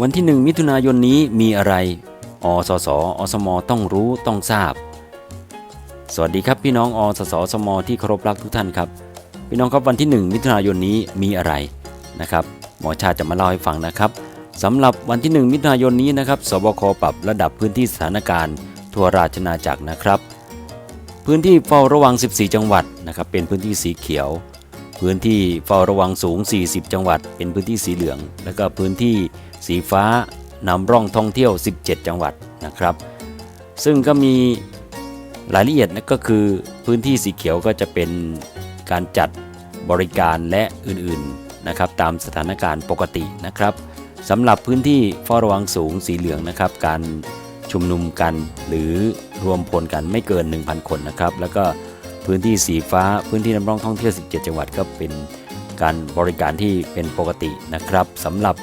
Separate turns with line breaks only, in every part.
วันที่ 1 มิถุนายนนี้มีอะไร อสส อสม ต้องรู้ต้องทราบ สวัสดีครับพี่น้องอสส อสม ที่เคารพรักทุกท่านครับ พี่น้องครับวันที่ 1 มิถุนายนนี้มีอะไรนะครับ หมอชาจะมาเล่าให้ฟังนะครับสำหรับวันที่ 1 มิถุนายนนี้นะครับ สบคปรับระดับพื้นที่สถานการณ์ ทั่วราชอาณาจักรนะครับ พื้นที่เฝ้าระวัง 14 จังหวัดนะครับ เป็นพื้นที่สีเขียว พื้นที่เฝ้าระวังสูง 40 จังหวัด เป็นพื้นที่สีเหลือง แล้วก็พื้นที่สีฟ้านำร่องท่องเที่ยว 17 จังหวัดนะครับ ซึ่งก็มีรายละเอียดนะก็คือพื้นที่สีเขียวก็จะเป็นการจัดบริการและอื่นๆนะครับ ตามสถานการณ์ปกตินะครับสำหรับพื้นที่เฝ้าระวังสูงสีเหลืองนะครับ การชุมนุมกันหรือรวมพลกันไม่เกิน 1,000 คนนะครับ แล้วก็ พื้นที่สีฟ้าพื้นที่น้ำร่องท่องเที่ยว 17 จังหวัดก็เป็นการบริการที่เป็นปกตินะครับสำหรับ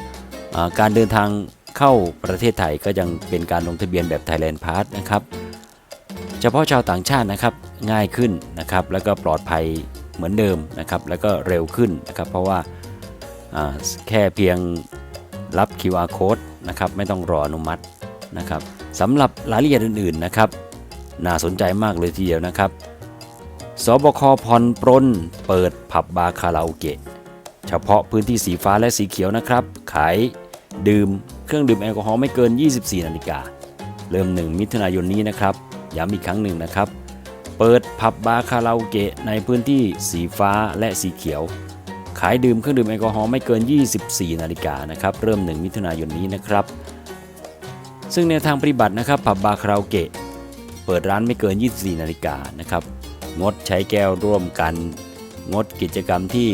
การเดินทางเข้าประเทศไทยก็ยังเป็นการลงทะเบียนแบบ Thailand Pass นะครับ เฉพาะชาวต่างชาตินะครับง่ายขึ้นนะครับ แล้วก็ปลอดภัยเหมือนเดิมนะครับ แล้วก็เร็วขึ้นนะครับ เพราะว่าอ่าแค่เพียงรับ QR code นะครับ ไม่ต้องรออนุมัตินะครับสำหรับรายละเอียดอื่นๆนะครับ น่าสนใจมากเลยทีเดียวนะครับ สบคผ่อนปรนเปิดผับบาคาราโอเกะ เฉพาะพื้นที่สีฟ้าและสีเขียวนะครับ ขายดื่มเครื่องดื่มแอลกอฮอล์ไม่เกิน 24 นาฬิกา เริ่ม 1 มิถุนายนนี้นะครับ ย้ำอีกครั้งหนึ่งนะครับ เปิดผับบาคาราโอเกะในพื้นที่สีฟ้าและสีเขียว ขายดื่มเครื่องดื่มแอลกอฮอล์ไม่เกิน 24 นาฬิกานะครับ เริ่ม 1 มิถุนายนนี้นะครับ ซึ่งแนทางปฏิบัตินะครับผับบาคาราโอเกะเปิดร้านไม่เกิน 24 นาฬิกานะครับ งดใช้แก้วร่วมกัน งดกิจกรรมที่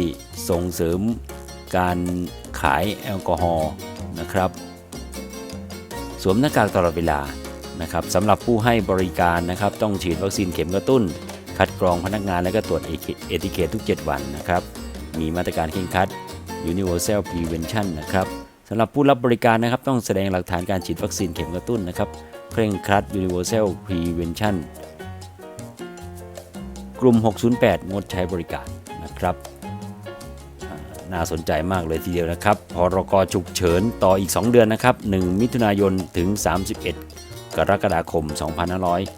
ส่งเสริมการขายแอลกอฮอล์นะครับ สวมหน้ากากตลอดเวลานะครับสำหรับผู้ให้บริการนะครับ ต้องฉีดวัคซีนเข็มกระตุ้น คัดกรองพนักงานและก็ตรวจเอติเคททุก 7 วันนะครับ มีมาตรการเคร่งครัด Universal Prevention นะครับสำหรับผู้รับบริการนะครับ ต้องแสดงหลักฐานการฉีดวัคซีนเข็มกระตุ้นนะครับเคร่งครัด Universal Prevention กลุ่ม 608 งดใช้บริการนะครับน่าสนใจมากเลยทีเดียวนะครับ พรกฉุกเฉินต่ออีก 2 เดือนนะครับ 1 มิถุนายนถึง 31 กรกฎาคม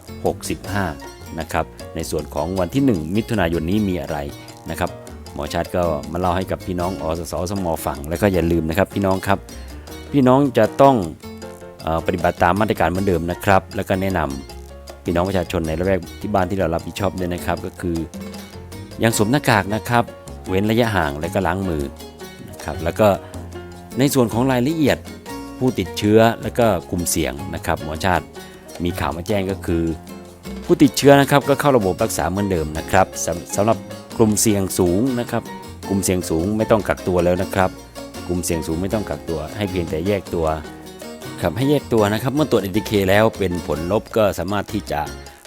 2565 นะครับ ในส่วนของวันที่ 1 มิถุนายนนี้มีอะไรนะครับ หมอชาติก็มาเล่าให้กับพี่น้องอสสสมฟัง แล้วก็อย่าลืมนะครับพี่น้องครับ พี่น้องจะต้องอปฏิบัติตามมาตรการเหมือนเดิมนะครับ แล้วก็แนะนำ พี่น้องประชาชนในละแวกที่บ้านที่เรารับผิดชอบด้วยนะครับ ก็คือยังสวมหน้ากากนะครับ เว้นระยะห่างและก็ล้างมือนะครับแล้วก็ในส่วนของรายละเอียดผู้ติดเชื้อและก็กลุ่มเสี่ยงนะครับหมอชาติมีข่าวมาแจ้งก็คือ ผู้ติดเชื้อนะครับก็เข้าระบบรักษาเหมือนเดิมนะครับสำสำหรับกลุ่มเสี่ยงสูงนะครับ กลุ่มเสี่ยงสูงไม่ต้องกักตัวแล้วนะครับ กลุ่มเสี่ยงสูงไม่ต้องกักตัว ให้เพียงแต่แยกตัว ครับให้แยกตัวนะครับ เมื่อตรวจ ATK แล้วเป็นผลลบก็สามารถที่จะ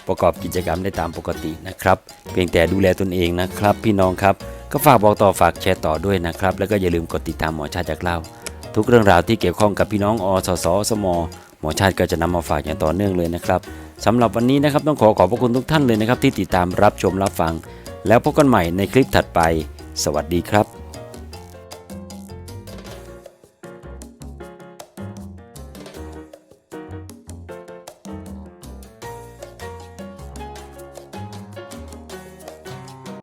ประกอบกิจกรรมได้ตามปกตินะครับ เพียงแต่ดูแลตนเองนะครับ พี่น้องครับก็ฝากบอกต่อฝากแชร์ต่อด้วยนะครับ แล้วก็อย่าลืมกดติดตามหมอชาติจากเล่า ทุกเรื่องราวที่เกี่ยวข้องกับพี่น้องอสสสมหมอชาติก็จะนำมาฝากอย่างต่อเนื่องเลยนะครับสำหรับวันนี้นะครับต้องขอขอบพระคุณทุกท่านเลยนะครับ ที่ติดตามรับชมรับฟัง แล้วพบกันใหม่ในคลิปถัดไป สวัสดีครับ